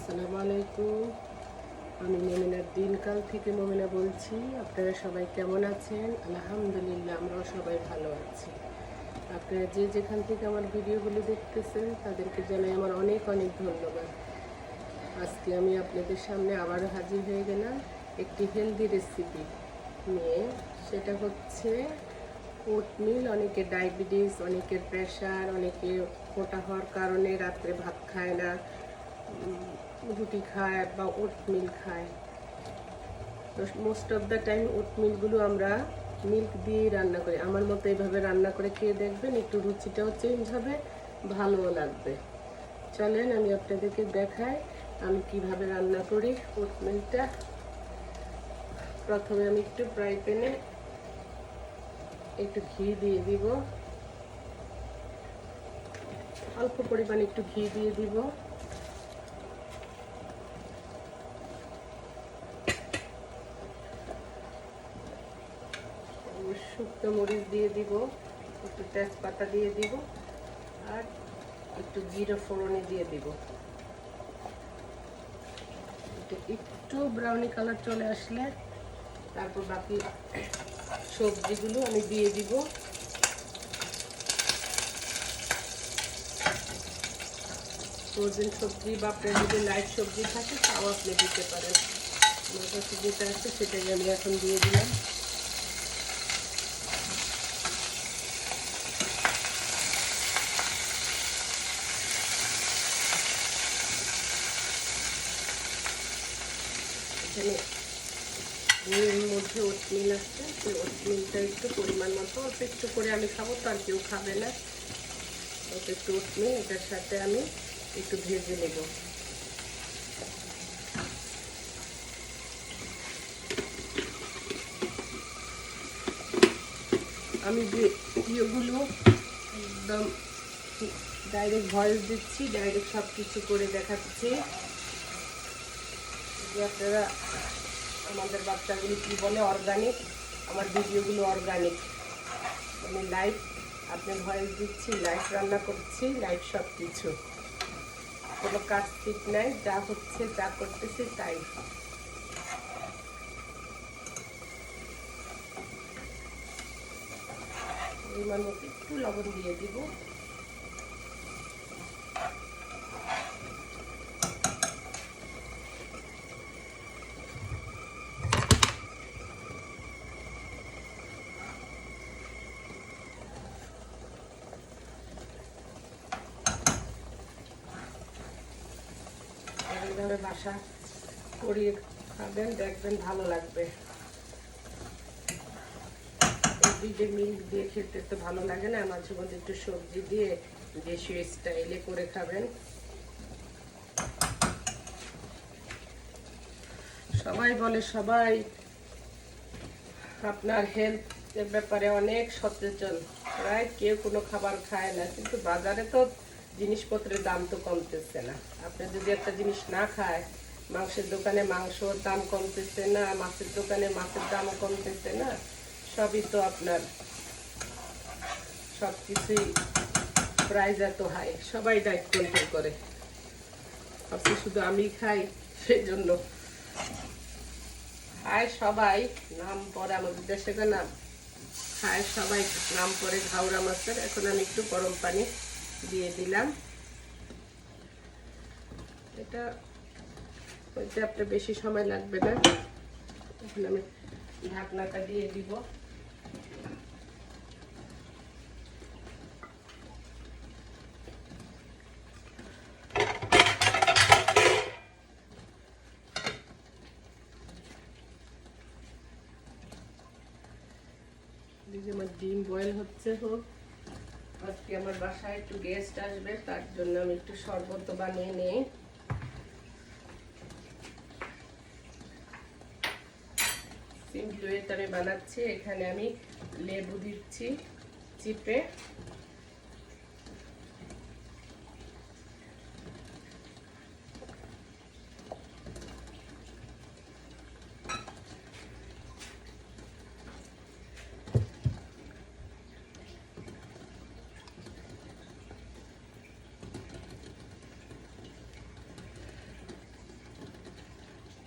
আসসালামু আলাইকুম। আমি মমিনার দিনকাল থেকে মমিনা বলছি। আপনারা সবাই কেমন আছেন? আলহামদুলিল্লাহ, আমরাও সবাই ভালো আছি। আপনারা যে যেখান থেকে আমার ভিডিওগুলো দেখতেছেন, তাদেরকে জানাই আমার অনেক অনেক ধন্যবাদ। আজকে আমি আপনাদের সামনে আবারও হাজির হয়ে গেলাম একটি হেলদি রেসিপি নিয়ে। সেটা হচ্ছে ওটমিল অনেকের ডায়াবেটিস অনেকের প্রেশার অনেকে মোটা হওয়ার কারণে রাত্রে ভাত খায় না। রুটি খায় বা ওটমিল খায়। তো মোস্ট অফ দ্য টাইম ওটমিলগুলো আমরা মিল্ক দিয়েই রান্না করি। আমার মতো এইভাবে রান্না করে খেয়ে দেখবেন, একটু রুচিটাও চেঞ্জ হবে, ভালোও লাগবে। চলেন, আমি আপনাদেরকে দেখাই আমি কীভাবে রান্না করি ওটমিলটা। প্রথমে আমি একটু ফ্রাই প্যানে একটু ঘি দিয়ে দিব। অল্প পরিমাণে একটু ঘি দিয়ে দিব। শুকনো মরিচ দিয়ে দিব, একটু তেজপাতা দিয়ে দিব, আর একটু জিরে ফোড়নে দিয়ে দিব। একটু ব্রাউনি কালার চলে আসলে তারপর বাকি সবজিগুলো আমি দিয়ে দিব। ফ্রোজেন সবজি বা আপনার যদি লাইট সবজি থাকে, তাও আপনি দিতে পারেন। আমার কাছে যেটা আছে, সেটাই আমি এখন দিয়ে দিলাম এখানে এর মধ্যে ওটমিল আছে, সেই ওটমিলটা একটু পরিমাণ মতো, অল্প একটু করে আমি খাব তো আর কেউ খাবে না। অল্প একটু ওটমিল এটার সাথে আমি একটু ভেজে নেব। আমি যে ইয়েগুলো একদম ডাইরেক্ট ভয়েস দিচ্ছি ডাইরেক্ট সব কিছু করে দেখাচ্ছি। আপনারা আমাদের বাচ্চাগুলো কি বলে? অর্গানিক আমার ভিডিওগুলো অর্গানিক আমি লাইভ আপনি ভয়েস দিচ্ছি লাইভ রান্না করছি লাইভ সব কিছু কোনো কাজ ঠিক নাই, যা হচ্ছে, যা করতেছি, তাই। পরিমাণ একটু লবণ দিয়ে দিব এইভাবে বাসা করিয়ে খাবেন, দেখবেন ভালো লাগবে। এভরিডে মিল্ক দিয়ে খেতে তো ভালো লাগে না, মাঝে মধ্যে একটু সবজি দিয়ে দেশীয় স্টাইলে করে খাবেন। সবাই বলে সবাই, আপনার হেলথের ব্যাপারে অনেক সচেতন প্রায় কেউ কোনো খাবার খায় না, কিন্তু বাজারে তো জিনিসপত্রের দাম তো কমতেছে না। আপনি যদি একটা জিনিস না খায়, মাংসের দোকানে মাংসর দাম কমতেছে না, মাছের দোকানে মাছের দামও কমতেছে না, সবই তো আপনার সব কিছুই প্রাইস এত হাই সবাই ডায়েট কন্ট্রোল করে। ভাবছি শুধু আমি খাই, সেই জন্য। খায় সবাই, নাম পরে আমাদের দেশে নাম। খায় সবাই, নাম পরে ঘাওড়া মাছের, এখন আমি একটু গরম পানি দিয়ে দিলাম। এটা হইতে আপনার বেশি সময় লাগবে না। এখন আমি ঢাকনাটা দিয়ে দিব। আমার ডিম বয়েল হচ্ছে হোক। আজকে আমার বাসায় একটু গেস্ট আসবে, তার জন্য আমি একটু শরবত বানিয়ে নিই। সিম্পল আমি বানাচ্ছি, এখানে আমি লেবু দিচ্ছি, চিপে।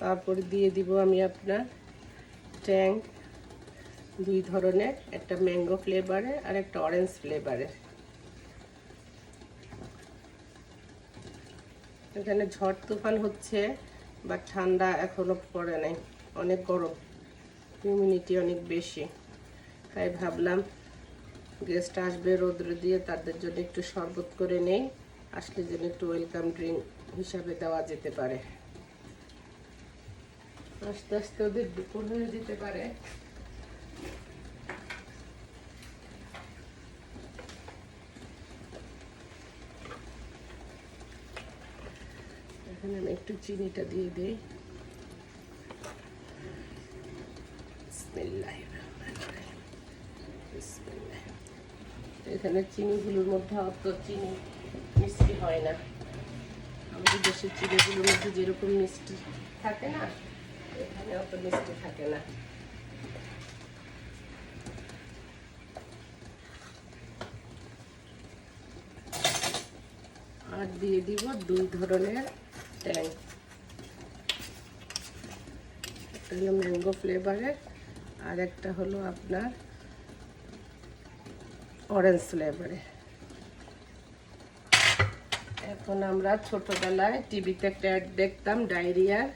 তারপরে দিয়ে দিব আমি আপনার ট্যাং দুই ধরনের, একটা ম্যাঙ্গো ফ্লেভারে আর একটা অরেঞ্জ ফ্লেভারের এখানে ঝড় তুফান হচ্ছে বা ঠান্ডা এখনও পড়ে নাই, অনেক গরম হিউমিনিটি অনেক বেশি। তাই ভাবলাম গেস্ট আসবে রোদ্র দিয়ে, তাদের জন্য একটু শরবত করে নেই, আসলে যেন একটু ওয়েলকাম ড্রিঙ্ক হিসাবে দেওয়া যেতে পারে। আস্তে আস্তে ওদের দুপুর হয়ে যেতে পারে। এখানে আমি একটু চিনিটা দিয়ে দিই। এখানে চিনিগুলোর মধ্যে অত চিনি মিষ্টি হয় না। আমাদের দেশের চিনিগুলোর মধ্যে যেরকম মিষ্টি থাকে না অত মিষ্টি থাকে না আর দিয়ে দিব দুই ধরনের ট্যাং। একটা হলো ম্যাঙ্গো ফ্লেভারের আর একটা হলো আপনার অরেঞ্জ ফ্লেভারে এখন আমরা ছোটবেলায় টিভিতে অ্যাড দেখতাম ডায়রিয়ার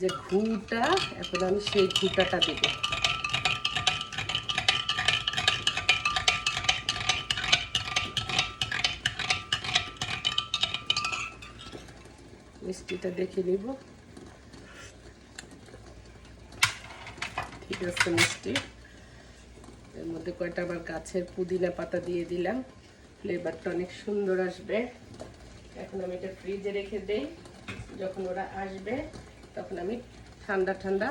যে ঘুটা, এখন আমি সেই ঘুটাটা দিব। মিষ্টিটা দেখে নিব। ঠিক আছে, মিষ্টি। এর মধ্যে কয়টা আবার গাছের পুদিনা পাতা দিয়ে দিলাম। ফ্লেভারটা অনেক সুন্দর আসবে। এখন আমি এটা ফ্রিজে রেখে দেই, যখন ওরা আসবে। তখন আমি ঠান্ডা ঠান্ডা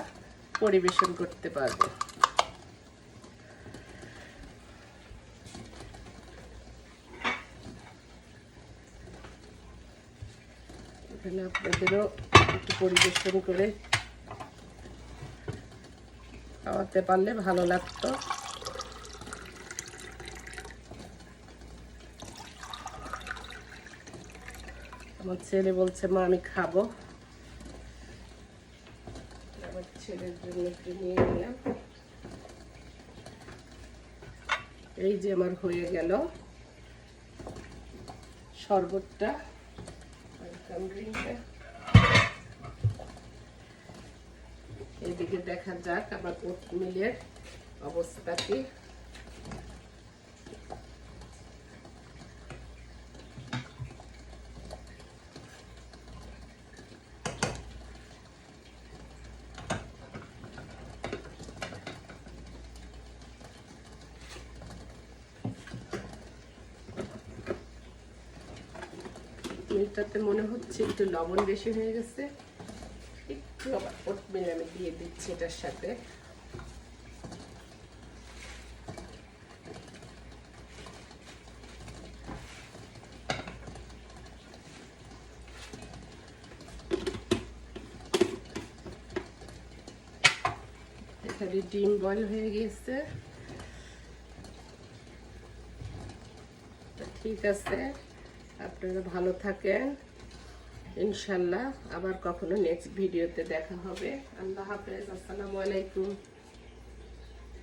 পরিবেশন করতে পারব। এখানে আপনাদেরও একটু পরিবেশন করে খাওয়াতে পারলে ভালো লাগতো। আমার ছেলে বলছে, মা, আমি খাব। আমার ছেলের জন্য একটু নিয়ে নিলাম। এই যে আমার হয়ে গেল শরবতটা এদিকে দেখা যাক আমার ওট মিলের অবস্থা কি। মিলটাতে মনে হচ্ছে একটু লবণ বেশি হয়ে গেছে। একটু আবার ওটমিল আমি দিয়ে দিচ্ছি এটার সাথে। ডিম বয়েল হয়ে তো ঠিক আছে। আপনারা ভালো থাকেন। ইনশাল্লাহ আবার কখনো নেক্সট ভিডিওতে দেখা হবে। আল্লাহ হাফেজ আসসালামু আলাইকুম।